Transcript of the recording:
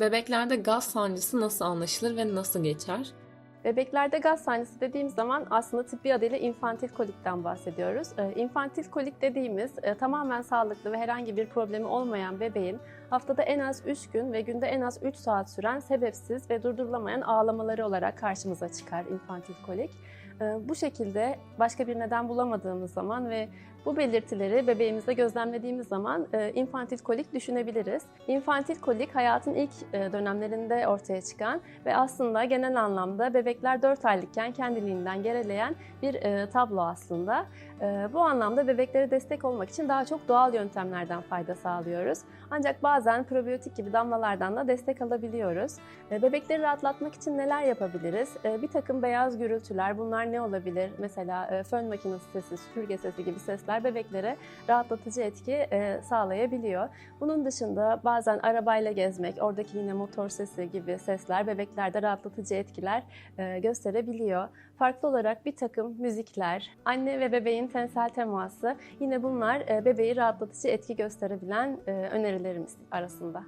Bebeklerde gaz sancısı nasıl anlaşılır ve nasıl geçer? Bebeklerde gaz sancısı dediğimiz zaman aslında tıbbi adıyla infantil kolikten bahsediyoruz. Ee, İnfantil kolik dediğimiz e, tamamen sağlıklı ve herhangi bir problemi olmayan bebeğin haftada en az 3 gün ve günde en az 3 saat süren sebepsiz ve durdurulamayan ağlamaları olarak karşımıza çıkar infantil kolik. Ee, Bu şekilde başka bir neden bulamadığımız zaman ve bu belirtileri bebeğimizde gözlemlediğimiz zaman e, infantil kolik düşünebiliriz. İnfantil kolik hayatın ilk e, dönemlerinde ortaya çıkan ve aslında genel anlamda bebekler 4 aylıkken kendiliğinden gerileyen bir e, tablo aslında. Bu anlamda bebeklere destek olmak için daha çok doğal yöntemlerden fayda sağlıyoruz. Ancak bazen probiyotik gibi damlalardan da destek alabiliyoruz. Bebekleri rahatlatmak için neler yapabiliriz? Bir takım beyaz gürültüler, bunlar ne olabilir? Mesela fön makinesi sesi, süpürge sesi gibi sesler bebeklere rahatlatıcı etki e, sağlayabiliyor. Bunun dışında bazen arabayla gezmek, oradaki yine motor sesi gibi sesler bebeklerde rahatlatıcı etkiler e, gösterebiliyor. Farklı olarak bir takım müzikler, anne ve bebeğin tensel teması yine bunlar e, bebeği rahatlatıcı etki gösterebilen önerilerimiz arasında.